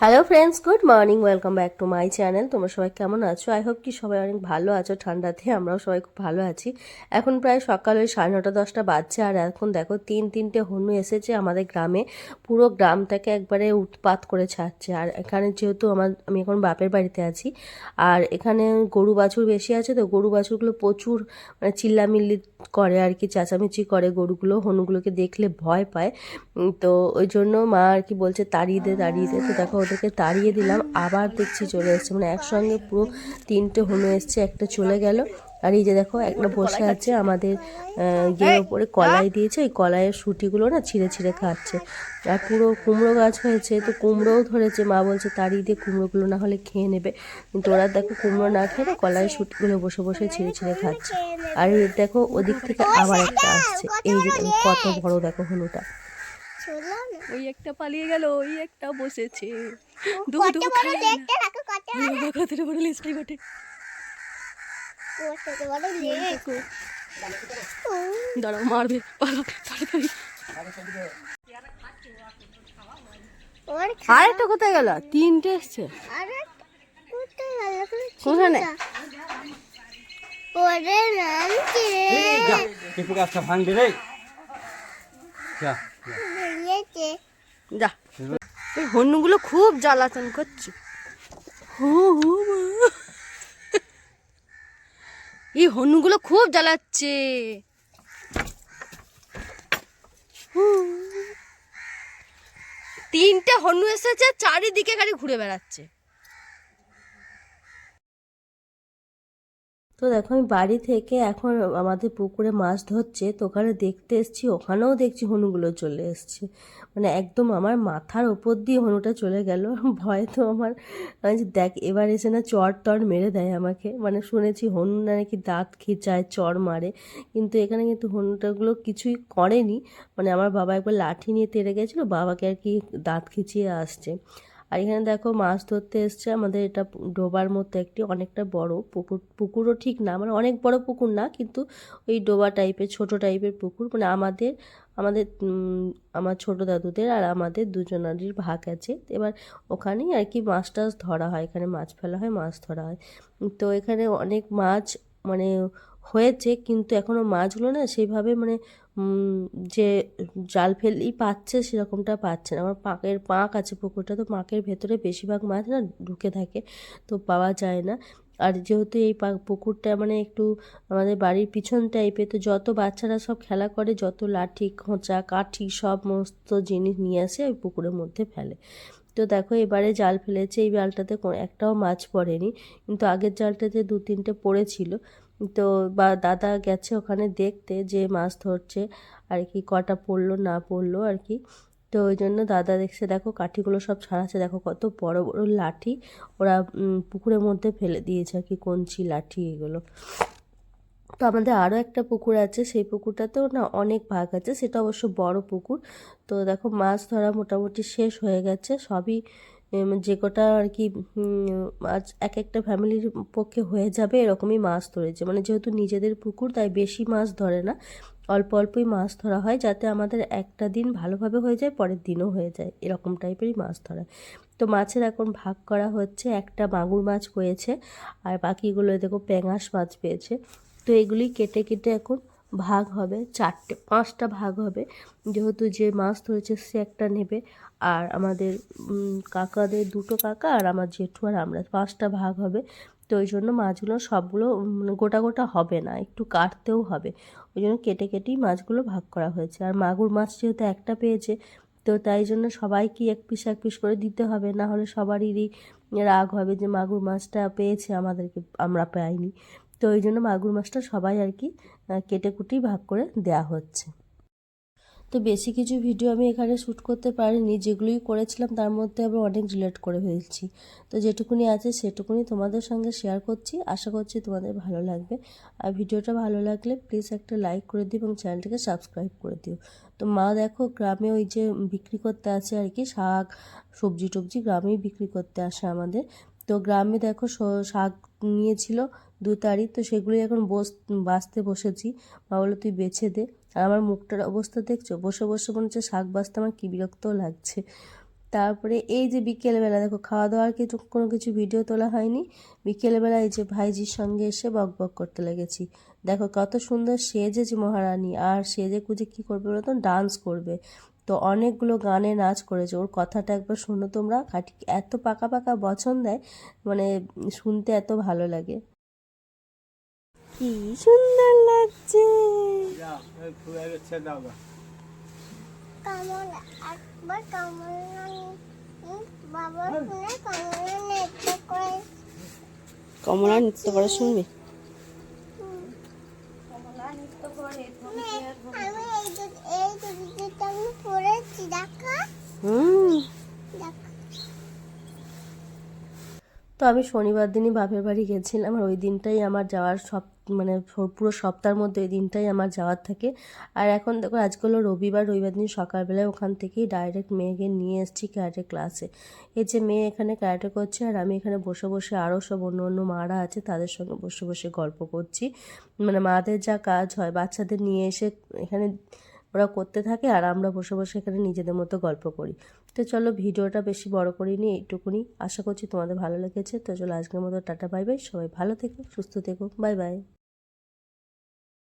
Hello friends good morning welcome back to my channel তোমরা সবাই কেমন আছো? আই হোপ কি সবাই অনেক ভালো আছো। ঠান্ডাতে আমরাও সবাই খুব ভালো আছি। এখন প্রায় সকাল ওই সাড়ে নটা, দশটা বাজছে আর এখন দেখো তিন, তিনটে হনু এসেছে আমাদের গ্রামে। পুরো গ্রামটাকে একবারে উৎপাত করে ছাড়ছে। আর এখানে যেহেতু আমার, আমি এখন বাপের বাড়িতে আছি, আর এখানে গরু বাছুর বেশি আছে তো গরু বাছুরগুলো প্রচুর মানে চিল্লামিল্লি করে আর কি, চেঁচামেচি করে গরুগুলো হনুগুলোকে দেখলে ভয় পায়। তো ওই জন্য মা আর কি বলছে তাড়িয়ে দে তাড়িয়ে দে। তো দেখো ওদেরকে তাড়িয়ে দিলাম আবার দেখছি চলে এসছে। মানে একসঙ্গে পুরো তিনটে হনু এসছে একটা চলে গেল। আর এই যে দেখো একটা বসে আছে আমাদের গিয়ে ওপরে কলাই দিয়েছে। ওই কলাইয়ের সুটিগুলো না ছিঁড়ে ছিঁড়ে খাচ্ছে। আর পুরো কুমড়ো গাছ হয়েছে তো কুমড়োও ধরেছে। মা বলছে তাড়িয়ে দিয়ে কুমড়োগুলো না হলে খেয়ে নেবে। কিন্তু ওরা দেখো কুমড়ো না খেয়ে না কলাইয়ের সুটিগুলো বসে বসে ছিঁড়ে ছিঁড়ে খাচ্ছে। আর এই দেখো ওদিক থেকে আবার একটা আসছে। এই যে কত বড় দেখো না ওই একটা পালিয়ে গেল ওই একটা বসেছে। দু কত দু খায় না। কতটা বড় লেজটাই বটে। দাঁড়াও মারবে। তাড়াতাড়ি ওর আর একটা কোথায় গেল? তিনটে এসছে। কোথায় ওরে নাম কি? রে টিপু গাছটা ভাঙবে রে। যা। যা। এই হন্যগুলো খুব জ্বালাতন করছে। হু এই হনুগুলো খুব জ্বালাচ্ছে। তিনটে হনু এসেছে, চারিদিকে গাড়ি ঘুরে বেড়াচ্ছে। তো দেখো আমি বাড়ি থেকে এখন আমাদের পুকুরে মাছ ধরছে, তো ওখানে দেখতে এসছি, ওখানেও দেখছি হনুগুলো চলে এসছে। মানে একদম আমার মাথার ওপর দিয়ে হনুটা চলে গেল। ভয় তো আমার দেখ, এবার এসে না চর টর মেরে দেয় আমাকে। মানে শুনেছি হনু না নাকি দাঁত খিচায়, চর মারে। কিন্তু এখানে কিন্তু হনুটাগুলো কিছুই করেনি। মানে আমার বাবা একবার লাঠি নিয়ে তেড়ে গেছিল, বাবাকে আর কি দাঁত খিচিয়ে আসছে। আর এখানে দেখো মাছ ধরতে এসছে। আমাদের এটা ডোবার মতো একটি, অনেকটা বড় পুকুর। পুকুরও ঠিক না মানে অনেক বড় পুকুর না, কিন্তু ওই ডোবা টাইপের ছোট টাইপের পুকুর। মানে আমাদের আমাদের আমার ছোট দাদুদের আর আমাদের দুজনারই ভাগ আছে। এবার ওখানেই আর কি মাছ টাছ ধরা হয়, এখানে মাছ ফেলা হয়, মাছ ধরা হয়। তো এখানে অনেক মাছ মানে হয়েছে, কিন্তু এখনও মাছগুলো না সেইভাবে মানে যে জাল ফেললেই পাচ্ছে সেরকমটা পাচ্ছে না। আমার পাঁকের পাঁক আছে পুকুরটা, তো পাঁকের ভেতরে বেশিরভাগ মাছ না ঢুকে থাকে, তো পাওয়া যায় না। আর যেহেতু এই পুকুরটা মানে একটু আমাদের বাড়ির পিছন টাইপের তো যত বাচ্চারা সব খেলা করে, যত লাঠি, খোঁচা, কাঠি সব সমস্ত জিনিস নিয়ে আসে ওই পুকুরের মধ্যে ফেলে। তো দেখো এবারে জাল ফেলেছে, এই জালটাতে একটাও মাছ পড়েনি। কিন্তু আগের জালটাতে দু তিনটে পড়েছিল। তো বা দাদা গেছে ওখানে দেখতে যে মাছ ধরছে, আর কি কটা পড়ল, না পড়ল আর কি। তো ওই জন্য দাদা দেখছে, দেখো কাঠিগুলো সব ছাড়াচ্ছে, দেখো কত বড় বড় লাঠি ওরা পুকুরের মধ্যে ফেলে দিয়েছে আর কি, কঞ্চি, লাঠি এগুলো। তো আমাদের আরও একটা পুকুর আছে, সেই পুকুরটাতেও না অনেক ভাগ আছে, সেটা অবশ্য বড় পুকুর। তো দেখো মাছ ধরা মোটামুটি শেষ হয়ে গেছে, সবই যে কটা আর কি মাছ এক একটা ফ্যামিলির পক্ষে হয়ে যাবে, এরকমই মাছ ধরেছে। মানে যেহেতু নিজেদের পুকুর, তাই বেশি মাছ ধরে না। অল্প অল্পই মাছ ধরা হয় যাতে আমাদের একটা দিন ভালোভাবে হয়ে যায়, পরের দিনও হয়ে যায়। এরকম টাইপেরই মাছ ধরা। তো মাছের এখন ভাগ করা হচ্ছে, একটা মাগুর মাছ পেয়েছে আর বাকিগুলো দেখো প্যাঙাশ মাছ পেয়েছে। তো এগুলি কেটে কেটে এখন ভাগ হবে, চারটে, পাঁচটা ভাগ হবে। যেহেতু যে মাছ ধরেছে সে একটা নেবে। আর আমাদের কাকাদের দুটো কাকা আর আমার জেঠু আর আমরা, পাঁচটা ভাগ হবে। তো ওই জন্য মাছগুলো সবগুলো মানে গোটা গোটা হবে না, একটু কাটতেও হবে। ওই জন্য কেটে কেটেই মাছগুলো ভাগ করা হয়েছে। আর মাগুর মাছ যেহেতু একটা পেয়েছে, তো তাই জন্য সবাইকে এক পিস এক পিস করে দিতে হবে। না হলে সবারই রাগ হবে যে মাগুর মাছটা পেয়েছে, আমাদেরকে আমরা পাইনি। তো ওই জন্য মাগুর মাছটা সবাই আর কি কেটে কুটেই ভাগ করে দেয়া হচ্ছে। তো বেশি কিছু ভিডিও আমি এখানে শ্যুট করতে পারিনি, যেগুলোই করেছিলাম তার মধ্যে আবার অনেক রিলেট করে ফেলছি। তো যেটুকুনি আছে সেটুকুনি তোমাদের সঙ্গে শেয়ার করছি, আশা করছি তোমাদের ভালো লাগবে। আর ভিডিওটা ভালো লাগলে প্লিজ একটা লাইক করে দিও এবং চ্যানেলটিকে সাবস্ক্রাইব করে দিও। তো মা দেখো গ্রামে ওই যে বিক্রি করতে আসে আর কি শাক, সবজি টবজি গ্রামেই বিক্রি করতে আসে আমাদের। তো গ্রামে দেখো শাক নিয়েছিল দু তারিখ, তো সেগুলোই এখন বস, বাঁচতে বসেছি। মা বলল, তুই বেছে দে। আর আমার মুখটার অবস্থা দেখছ? বসে বসে মনে হচ্ছে শাক বাঁচতে আমার কী বিরক্তও লাগছে। তারপরে এই যে বিকেলবেলা, দেখো খাওয়া দাওয়ার কিছু, কোনো কিছু ভিডিও তোলা হয়নি। বিকেলবেলা এই যে ভাইজির সঙ্গে এসে বক বক করতে লেগেছি। দেখো কত সুন্দর সেজেছে মহারানী, আর সেজে কুজে কী করবে বলো তো? ডান্স করবে। তো অনেকগুলো গানে নাচ করেছে। ওর কথাটা একবার শোনো তোমরা। খাটি এত পাকা পাকা বচন দেয় মানে শুনতে এত ভালো লাগে। কি সুন্দর লাগছে। কমলা নৃত্য করে শুনবি আমি এই দু- এই দুটো আমি পড়েছি দেখা হুম দেখা তো আমি শনিবার দিনই বাপের বাড়ি গেছিলাম আর ওই দিনটাই আমার যাওয়ার সব মানে পুরো সপ্তাহের মধ্যে ওই দিনটাই আমার যাওয়ার থাকে। আর এখন দেখো আজকে হলো রবিবার রবিবার দিন সকালবেলায় ওখান থেকেই ডাইরেক্ট মেয়েকে নিয়ে এসেছি ক্যারাটে ক্লাসে এই যে মেয়ে এখানে ক্যারাটে করছে আর আমি এখানে বসে বসে আরও সব অন্য অন্য মারা আছে তাদের সঙ্গে বসে বসে গল্প করছি। মানে মাদের যা কাজ হয় বাচ্চাদের নিয়ে এসে এখানে ওরা করতে থাকে আর আমরা বসে বসে এখানে নিজেদের মতো গল্প করি। তো চলো ভিডিওটা বেশি বড় করি করিনি এইটুকুনি আশা করছি তোমাদের ভালো লেগেছে। তো চলো আজকের মতো টাটা, বাই বাই। সবাই ভালো থেকো, সুস্থ থেকো। Bye bye.